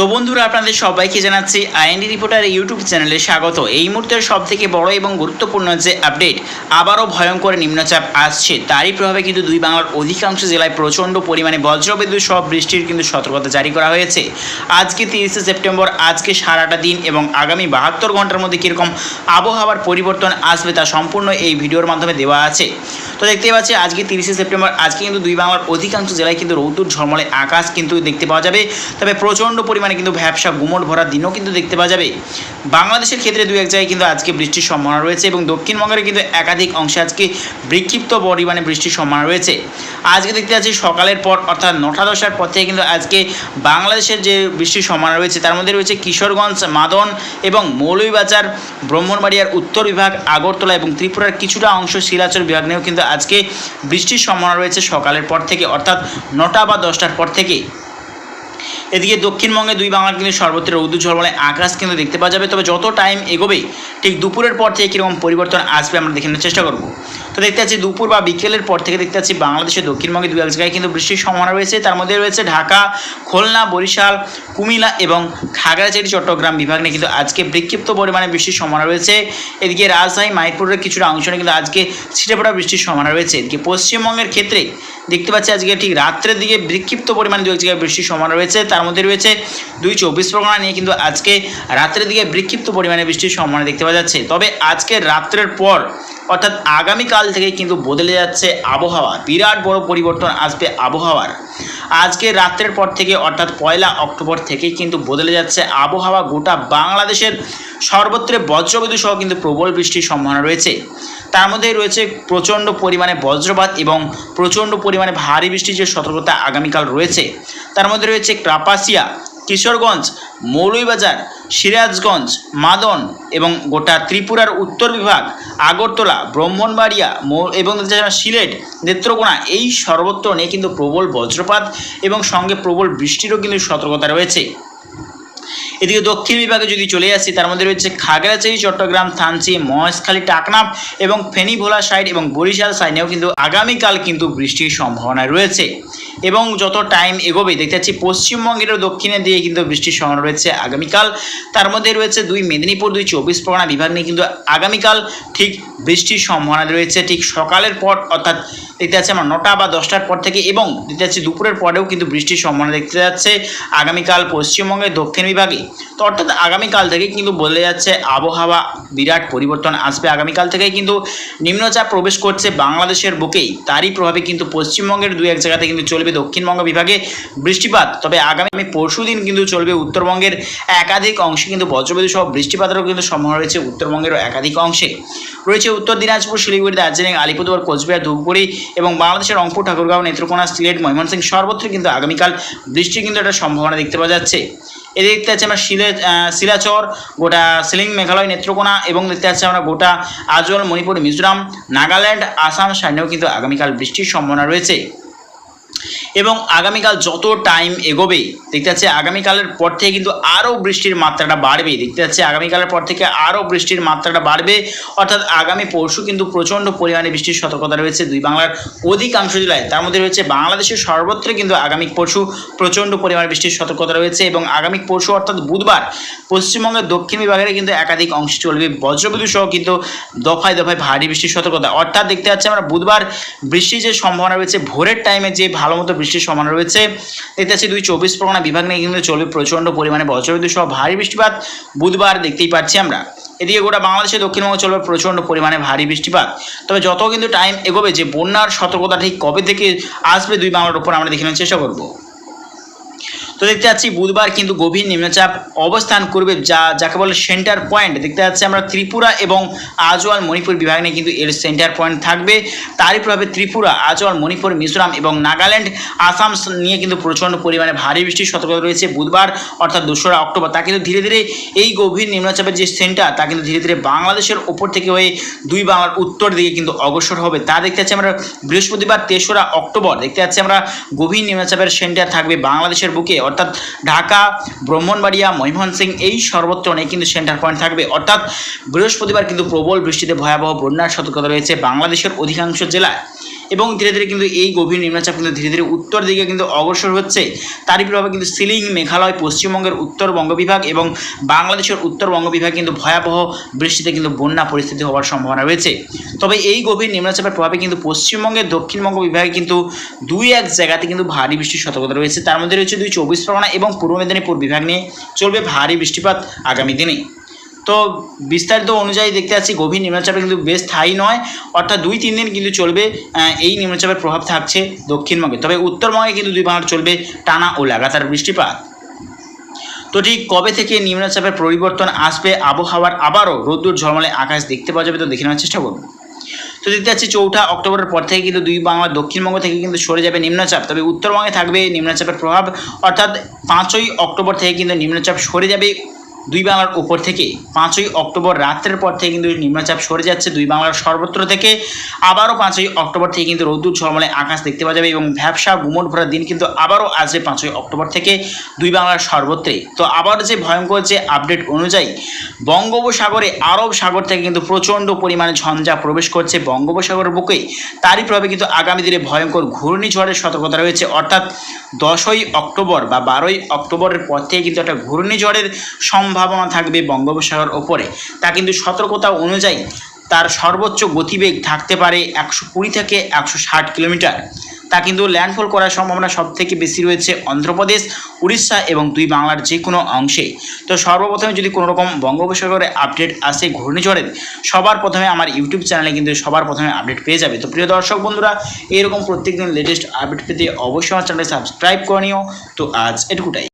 তো বন্ধুরা, আপনাদের সবাইকে জানাচ্ছি আইএনডি রিপোর্টার ইউটিউব চ্যানেলে স্বাগত। এই মুহূর্তের সব থেকে বড় এবং গুরুত্বপূর্ণ যে আপডেট, আবারও ভয়ঙ্কর নিম্নচাপ আসছে। তারই প্রভাবে কিন্তু দুই বাংলার অধিকাংশ জেলায় প্রচণ্ড পরিমাণে বজ্রবিদ্যুৎ সব বৃষ্টির কিন্তু সতর্কতা জারি করা হয়েছে। আজকে তিরিশে সেপ্টেম্বর, আজকে সারাটা দিন এবং আগামী বাহাত্তর ঘণ্টার মধ্যে কীরকম আবহাওয়ার পরিবর্তন আসবে তা সম্পূর্ণ এই ভিডিওর মাধ্যমে দেওয়া আছে। তো দেখতে পাচ্ছি, আজকে তিরিশে সেপ্টেম্বর, আজকে কিন্তু দুই বাংলার অধিকাংশ জেলায় কিন্তু রৌদ্র ঝলমলে আকাশ কিন্তু দেখতে পাওয়া যাবে। তবে প্রচণ্ড পরিমাণে কিন্তু ভ্যাবসা গুমট ভরা দিনও কিন্তু দেখতে পাওয়া যাবে। বাংলাদেশের ক্ষেত্রে দু এক জায়গায় কিন্তু আজকে বৃষ্টির সম্ভাবনা রয়েছে এবং দক্ষিণবঙ্গের কিন্তু একাধিক অংশে আজকে বিক্ষিপ্ত পরিমাণে বৃষ্টির সম্ভাবনা রয়েছে। আজকে দেখতে পাচ্ছি সকালের পর, অর্থাৎ নটা দশার পর থেকে কিন্তু আজকে বাংলাদেশের যে বৃষ্টির সম্ভাবনা রয়েছে, তার মধ্যে রয়েছে কিশোরগঞ্জ, মাদন এবং মৌলভীবাজার, ব্রহ্মণবাড়িয়ার উত্তর বিভাগ, আগরতলা এবং ত্রিপুরার কিছুটা অংশ শিলাচর বিভাগ নিয়েও কিন্তু আজকে বৃষ্টির সম্ভাবনা রয়েছে সকালের পর থেকে, অর্থাৎ নটা বা দশটার পর থেকে। এদিকে দক্ষিণবঙ্গে দুই বাংলার কিন্তু সর্বত্র রৌদ্র ঝলমলে, আকাশ কিন্তু দেখতে পাওয়া যাবে। তবে যত টাইম এগোবে ঠিক দুপুরের পর থেকে কীরকম পরিবর্তন আসবে আমরা দেখে নেওয়ার চেষ্টা করব। তো দেখতে পাচ্ছি দুপুর বা বিকেলের পর থেকে দেখতে পাচ্ছি বাংলাদেশের দক্ষিণবঙ্গে দুই এক জায়গায় কিন্তু বৃষ্টির সম্ভাবনা রয়েছে। তার মধ্যে রয়েছে ঢাকা, খুলনা, বরিশাল, কুমিল্লা এবং খাগড়াছড়ি, চট্টগ্রাম বিভাগ নিয়ে কিন্তু আজকে বিক্ষিপ্ত পরিমাণে বৃষ্টির সম্ভাবনা রয়েছে। এদিকে রাজশাহী মাইপুরের কিছুটা অংশ নিয়ে কিন্তু আজকে ছিটে পড়া বৃষ্টির সম্ভাবনা রয়েছে। এদিকে পশ্চিমবঙ্গের ক্ষেত্রে দেখতে পাচ্ছি আজকে ঠিক রাত্রের দিকে বিক্ষিপ্ত পরিমাণে দু এক জায়গায় বৃষ্টির সম্ভাবনা রয়েছে। তার মধ্যে রয়েছে দুই চব্বিশ পরগনা নিয়ে কিন্তু আজকে রাত্রের দিকে বিক্ষিপ্ত পরিমাণে বৃষ্টির সম্ভাবনা দেখতে পাওয়া যাচ্ছে। তবে আজকে রাত্রের পর, অর্থাৎ আগামীকাল থেকে কিন্তু বদলে যাচ্ছে আবহাওয়া। বিরাট বড় পরিবর্তন আসবে আবহাওয়ার। আজকে রাত্রের পর থেকে, অর্থাৎ পয়লা অক্টোবর থেকেই কিন্তু বদলে যাচ্ছে আবহাওয়া। গোটা বাংলাদেশের সর্বত্রে বজ্রবিদ্যুৎ সহ কিন্তু প্রবল বৃষ্টির সম্ভাবনা রয়েছে। তার মধ্যেই রয়েছে প্রচণ্ড পরিমাণে বজ্রপাত এবং প্রচণ্ড পরিমাণে ভারী বৃষ্টির যে সতর্কতা আগামীকাল রয়েছে, তার মধ্যে রয়েছে কাপাসিয়া, কিশোরগঞ্জ, মৌলভীবাজার, সিরাজগঞ্জ, মাদন এবং গোটা ত্রিপুরার উত্তর বিভাগ, আগরতলা, ব্রাহ্মণবাড়িয়া এবং সিলেট, নেত্রকোনা, এই সর্বত্র নিয়ে কিন্তু প্রবল বজ্রপাত এবং সঙ্গে প্রবল বৃষ্টিরও কিন্তু সতর্কতা রয়েছে। এদিকে দক্ষিণ বিভাগে যদি চলে আসি, তার মধ্যে রয়েছে খাগড়াছড়ি, চট্টগ্রাম, থানচি, মহেশখালী, টাকনাফ এবং ফেনী ভোলা সাইড এবং বরিশাল সাইডেও কিন্তু আগামীকাল কিন্তু বৃষ্টির সম্ভাবনা রয়েছে। এবং যত টাইম এগোবে, দেখতে পাচ্ছি পশ্চিমবঙ্গেরও দক্ষিণে দিয়ে কিন্তু বৃষ্টির সম্ভাবনা রয়েছে আগামীকাল। তার মধ্যে রয়েছে দুই মেদিনীপুর, দুই চব্বিশ পরগনা বিভাগ নিয়ে কিন্তু আগামীকাল ঠিক বৃষ্টির সম্ভাবনা রয়েছে। ঠিক সকালের পর অর্থাৎ দেখতে যাচ্ছে আমার নটা বা দশটার পর থেকে এবং দেখতে যাচ্ছি দুপুরের পরেও কিন্তু বৃষ্টির সম্ভাবনা দেখতে যাচ্ছে। আগামীকাল পশ্চিমবঙ্গের দক্ষিণ বিভাগে তো অর্থাৎ আগামীকাল থেকে কিন্তু বলে যাচ্ছে আবহাওয়া, বিরাট পরিবর্তন আসবে। আগামীকাল থেকে কিন্তু নিম্নচাপ প্রবেশ করছে বাংলাদেশের বুকেই। তারই প্রভাবে কিন্তু পশ্চিমবঙ্গের দু এক জায়গাতে কিন্তু চলবে দক্ষিণবঙ্গ বিভাগে বৃষ্টিপাত। তবে আগামী পরশু দিন কিন্তু চলবে উত্তরবঙ্গের একাধিক অংশে কিন্তু বজ্রবিদ্যুৎ সহ বৃষ্টিপাতেরও কিন্তু সম্ভাবনা রয়েছে উত্তরবঙ্গেরও একাধিক অংশে। রয়েছে উত্তর দিনাজপুর শিলিগুড়ি দার্জিলিং, আলিপুরদুয়ার, কোচবিহার, ধূপগুড়ি এবং বাংলাদেশের রংপুর, ঠাকুরগাঁও, নেত্রকোনা, সিলেট, ময়মনসিংহ সর্বত্র কিন্তু আগামীকাল বৃষ্টি কিন্তু একটা সম্ভাবনা দেখতে পাওয়া যাচ্ছে। এদিকে দেখতে পাচ্ছি আমরা শিলে শিলাচর, গোটা সিলিং, মেঘালয়, নেত্রকোনা এবং দেখতে পাচ্ছি আমরা গোটা আজল, মণিপুর, মিজোরাম, নাগাল্যান্ড, আসাম সাইডেও কিন্তু আগামীকাল বৃষ্টির সম্ভাবনা রয়েছে। এবং আগামীকাল যত টাইম এগোবে দেখতে পাচ্ছি আগামীকালের পর থেকে কিন্তু আরও বৃষ্টির মাত্রাটা বাড়বে দেখতে পাচ্ছি আগামীকালের পর থেকে আরও বৃষ্টির মাত্রাটা বাড়বে। অর্থাৎ আগামী পরশু কিন্তু প্রচণ্ড পরিমাণে বৃষ্টির সতর্কতা রয়েছে দুই বাংলার অধিকাংশ জেলায়। তার মধ্যে রয়েছে বাংলাদেশের সর্বত্র কিন্তু আগামী পরশু প্রচণ্ড পরিমাণে বৃষ্টির সতর্কতা রয়েছে এবং আগামী পরশু অর্থাৎ বুধবার পশ্চিমবঙ্গের দক্ষিণ বিভাগের কিন্তু একাধিক অংশে চলবে বজ্রবিদ্যুৎ সহ কিন্তু দফায় দফায় ভারী বৃষ্টির সতর্কতা। অর্থাৎ দেখতে পাচ্ছি আমরা বুধবার বৃষ্টির যে সম্ভাবনা রয়েছে, ভোরের টাইমে যে ভালো মতো বৃষ্টির সম্ভাবনা রয়েছে। দেখতে পাচ্ছি দুই চব্বিশ পরগনা বিভাগ নিয়ে কিন্তু চলবে প্রচণ্ড পরিমাণে বজ্রবিদ্যুৎ সহ ভারী বৃষ্টিপাত। বুধবার দেখতেই পাচ্ছি আমরা। এদিকে গোটা বাংলাদেশে দক্ষিণবঙ্গ চলবে প্রচণ্ড পরিমাণে ভারী বৃষ্টিপাত। তবে যত কিন্তু টাইম এগোবে যে বন্যার সতর্কতা ঠিক কবে থেকে আসবে দুই বাংলার উপর আমরা দেখে নেওয়ার চেষ্টা করব। তো দেখতে পাচ্ছি বুধবার কিন্তু গভীর নিম্নচাপ অবস্থান করবে যা, যাকে বলে সেন্টার পয়েন্ট দেখতে পাচ্ছি আমরা ত্রিপুরা এবং আজওয়াল মণিপুর বিভাগ নিয়ে কিন্তু এর সেন্টার পয়েন্ট থাকবে। তারই প্রভাবে ত্রিপুরা, আজওয়াল, মণিপুর, মিজোরাম এবং নাগাল্যান্ড, আসাম নিয়ে কিন্তু প্রচণ্ড পরিমাণে ভারী বৃষ্টির সতর্কতা রয়েছে বুধবার অর্থাৎ দোসরা অক্টোবর। তা কিন্তু ধীরে ধীরে এই গভীর নিম্নচাপের যে সেন্টার তা কিন্তু ধীরে ধীরে বাংলাদেশের ওপর থেকে হয়ে দুই বাংলার উত্তর দিকে কিন্তু অগ্রসর হবে। তা দেখতে পাচ্ছি আমরা বৃহস্পতিবার তেসরা অক্টোবর। দেখতে পাচ্ছি আমরা গভীর নিম্নচাপের সেন্টার থাকবে বাংলাদেশের বুকে। অর্থাৎ ঢাকা, ব্রাহ্মণবাড়িয়া, ময়মনসিংহ এই সর্বত্র অনেক কিন্তু সেন্টার পয়েন্ট থাকবে। অর্থাৎ বৃহস্পতিবার কিন্তু প্রবল বৃষ্টিতে ভয়াবহ বন্যার সতর্কতা রয়েছে বাংলাদেশের অধিকাংশ জেলায়। এবং ধীরে ধীরে কিন্তু এই গভীর নিম্নচাপ কিন্তু ধীরে ধীরে উত্তর দিকে কিন্তু অগ্রসর হচ্ছে। তারই প্রভাবে কিন্তু সিলিং মেঘালয় পশ্চিমবঙ্গের উত্তর বঙ্গবিভাগ এবং বাংলাদেশের উত্তর বঙ্গবিভাগ কিন্তু ভয়াবহ বৃষ্টিতে কিন্তু বন্যা পরিস্থিতি হওয়ার সম্ভাবনা রয়েছে। তবে এই গভীর নিম্নচাপের প্রভাবে কিন্তু পশ্চিমবঙ্গের দক্ষিণবঙ্গ বিভাগে কিন্তু দুই এক জায়গাতে কিন্তু ভারী বৃষ্টির সতর্কতা রয়েছে। তার মধ্যে রয়েছে দুই চব্বিশ পরগনা এবং পূর্ব মেদিনীপুর বিভাগ নিয়ে চলবে ভারী বৃষ্টিপাত আগামী দিনে। তো বিস্তারিত অনুযায়ী দেখতে পাচ্ছি গভীর নিম্নচাপে কিন্তু বেশ স্থায়ী নয়, অর্থাৎ দুই তিন দিন কিন্তু চলবে এই নিম্নচাপের প্রভাব থাকছে দক্ষিণবঙ্গে। তবে উত্তরবঙ্গে কিন্তু দুই ভাগ চলবে টানা ও লাগাতার বৃষ্টিপাত। তো ঠিক কবে থেকে নিম্নচাপের পরিবর্তন আসবে? আবহাওয়ার আবারও রোদ্দুর ঝলমলে আকাশ দেখতে পাওয়া যাবে, তো দেখে নেওয়ার চেষ্টা করব। তো দেখতে পাচ্ছি চৌঠা অক্টোবরের পর থেকে কিন্তু দুই বাংলা দক্ষিণবঙ্গ থেকে কিন্তু সরে যাবে নিম্নচাপ। তবে উত্তরবঙ্গে থাকবে নিম্নচাপের প্রভাব, অর্থাৎ পাঁচই অক্টোবর থেকে কিন্তু নিম্নচাপ সরে যাবে দুই বাংলার উপর থেকে পাঁচই অক্টোবর রাত্রের পর থেকে কিন্তু নিম্নচাপ সরে যাচ্ছে। দুই বাংলার সর্বত্র থেকে আবারও পাঁচই অক্টোবর থেকে কিন্তু রৌদ্র ঝলমলে আকাশ দেখতে পাওয়া যাবে এবং ভ্যাবসা গুমট ভরা দিন কিন্তু আবারও আসবে পাঁচই অক্টোবর থেকে দুই বাংলার সর্বত্রে। তো আবার যে ভয়ঙ্কর যে আপডেট অনুযায়ী বঙ্গোপসাগরে আরব সাগর থেকে কিন্তু প্রচণ্ড পরিমাণে ঝঞ্ঝা প্রবেশ করছে। বঙ্গোপসাগরের বুকে তারই প্রভাবে কিন্তু আগামী দিনে ভয়ঙ্কর ঘূর্ণিঝড়ের সতর্কতা রয়েছে। অর্থাৎ দশই অক্টোবর বা বারোই অক্টোবরের পর থেকে কিন্তু একটা ঘূর্ণিঝড়ের সম্ভাবনা থাকবে বঙ্গোপসাগর ওপরে। তা কিন্তু সতর্কতা অনুযায়ী তার সর্বোচ্চ গতিবেগ থাকতে পারে একশো কুড়ি থেকে একশো ষাট কিলোমিটার। তা কিন্তু ল্যান্ডফল করার সম্ভাবনা সব থেকে বেশি রয়েছে অন্ধ্রপ্রদেশ, উড়িষ্যা এবং দুই বাংলার যে কোনো অংশে। তো সর্বপ্রথমে যদি কোনো রকম বঙ্গোপসাগরে আপডেট আসে ঘূর্ণিঝড়ের, সবার প্রথমে আমার ইউটিউব চ্যানেলে কিন্তু সবার প্রথমে আপডেট পেয়ে যাবে। তো প্রিয় দর্শক বন্ধুরা, এরকম প্রত্যেকদিন লেটেস্ট আপডেট পেতে অবশ্যই আমার চ্যানেলে সাবস্ক্রাইব করে নিও। তো আজ এটুকুটাই।